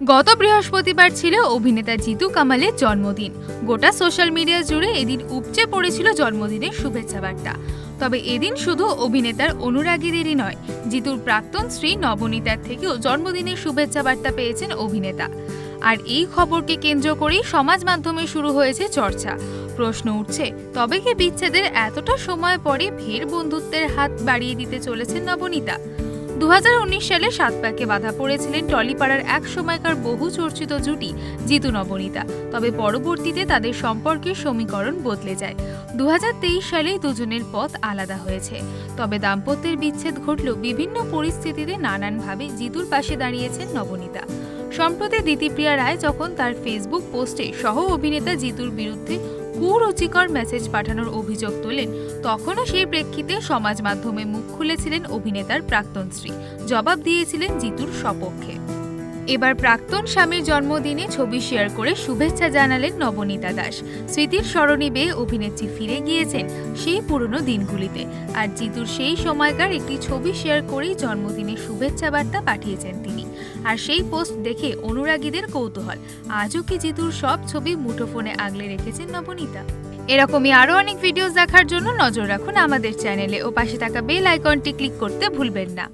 গত বৃহস্পতিবার ছিল অভিনেতা জিতু কামালের জন্মদিন। গোটা সোশ্যাল মিডিয়া জুড়ে এদিন উপচে পড়েছিল জন্মদিনের শুভেচ্ছা বার্তা। তবে এদিন শুধু অভিনেতার অনুরাগীদেরই নয়, জিতুর প্রাক্তন স্ত্রী নবনীতার থেকেও জন্মদিনের শুভেচ্ছা বার্তা পেয়েছেন অভিনেতা। আর এই খবরকে কেন্দ্র করেই সমাজ মাধ্যমে শুরু হয়েছে চর্চা। প্রশ্ন উঠছে, তবে কি বিচ্ছেদের এতটা সময় পরে ফের বন্ধুত্বের হাত বাড়িয়ে দিতে চলেছেন নবনীতা? দু সালে সাত পাকে বাধা পড়েছিলেন টলিপাড়ার এক সময়কার বহু চর্চিত জুটি, জিতু নবনীতা। তবে পরবর্তীতে তাদের সম্পর্কের সমীকরণ বদলে যায়। দু সালেই দুজনের পথ আলাদা হয়েছে। তবে দাম্পত্যের বিচ্ছেদ ঘটলেও বিভিন্ন পরিস্থিতিতে নানানভাবে জিতুর পাশে দাঁড়িয়েছেন নবনীতা। সম্প্রতি দিতিপ্রিয়া রায় যখন তার ফেসবুক পোস্টে সহ অভিনেতা জিতুর বিরুদ্ধে কুরুচিকর মেসেজ পাঠানোর অভিযোগ তোলেন। তখনও সেই প্রেক্ষিতে সমাজ মাধ্যমে মুখ খুলেছিলেন অভিনেতার প্রাক্তন স্ত্রী। জবাব দিয়েছিলেন জিতুর সপক্ষে এবার প্রাক্তন স্বামীর জন্মদিনে ছবি শেয়ার করে শুভেচ্ছা জানালেন নবনীতা দাস। স্মৃতির স্মরণে বেয়ে অভিনেত্রী ফিরে গিয়েছেন সেই পুরনো দিনগুলিতে। আর জিতুর সেই সময়কার একটি ছবি শেয়ার করেই জন্মদিনের শুভেচ্ছা বার্তা পাঠিয়েছেন তিনি। আর সেই পোস্ট দেখে অনুরাগীদের কৌতূহল। আজও কি জিতুর সব ছবি মুঠোফোনে আগলে রেখেছেন নবনীতা? এরকমই আরও অনেক ভিডিওস দেখার জন্য নজর রাখুন আমাদের চ্যানেলে। ও পাশে থাকা বেল আইকনটি ক্লিক করতে ভুলবেন না।